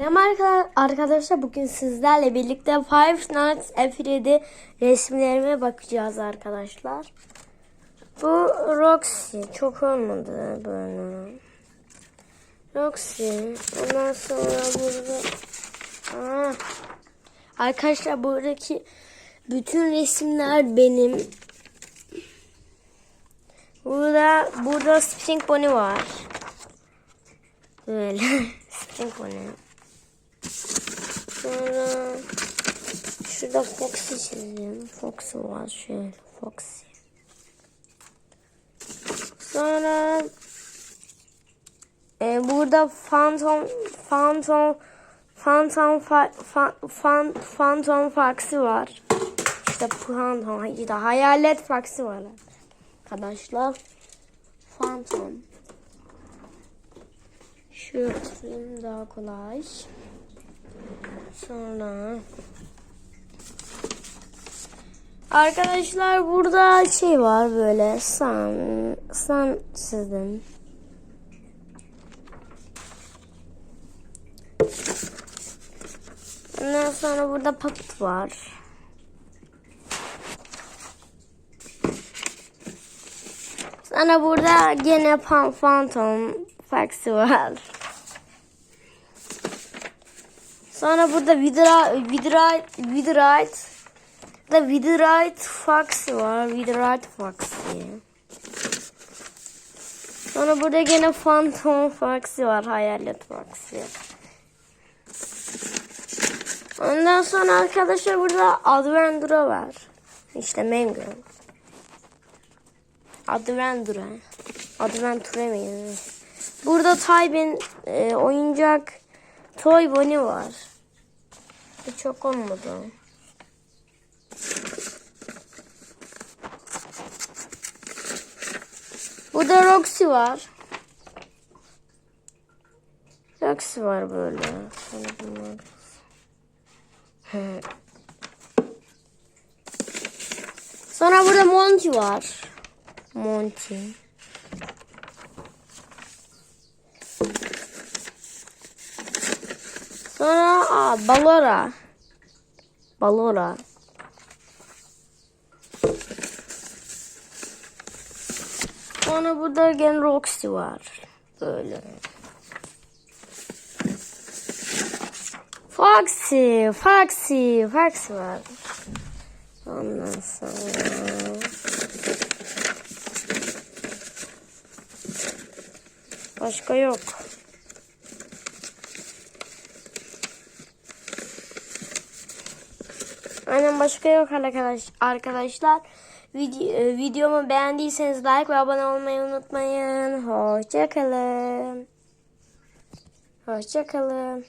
Arka- arkadaşlar bugün sizlerle birlikte Five Nights at Freddy resimlerime bakacağız arkadaşlar. Bu Roxy çok olmadı böyle. Roxy ondan sonra burada Aa, arkadaşlar buradaki bütün resimler benim. Burada burada Spring Bonnie var. Böyle Spring Bonnie. Sonra şurada Foxy çizeyim. Foxy var şöyle Foxy. Sonra e, burada Phantom Phantom Phantom fan, Phantom Foxy var. İşte Phantom işte Hayalet Foxy var arkadaşlar. Phantom. Şu çizeyim daha kolay. Sonra Arkadaşlar burada şey var böyle san san çizdim. Ondan sonra burada paket var. Sonra burada gene pan phantom faksi var. Sonra burada Vidra, Vidra, Vidrite da Vidrite Foxy var. Vidrite Foxy. Sonra burada gene Phantom Foxy var. Hayalet Foxy. Ondan sonra arkadaşlar burada Adventura var. İşte Mango. Adventura. Adventura mı? Burada Taybin e, oyuncak Toy Bonnie var. Bu çok olmadı. Burada Roxy var. Roxy var böyle. Sonra bunlar. Hı. Sonra burada Monty var. Monty. Sonra aa, Balora. Balora. Sonra burada gene Roxy var. Böyle. Foxy, Foxy, Foxy var. Ondan sonra... Başka yok. Aynen başka yok arkadaş, arkadaşlar. Video, e, videomu beğendiyseniz like ve abone olmayı unutmayın. Hoşçakalın. Hoşçakalın.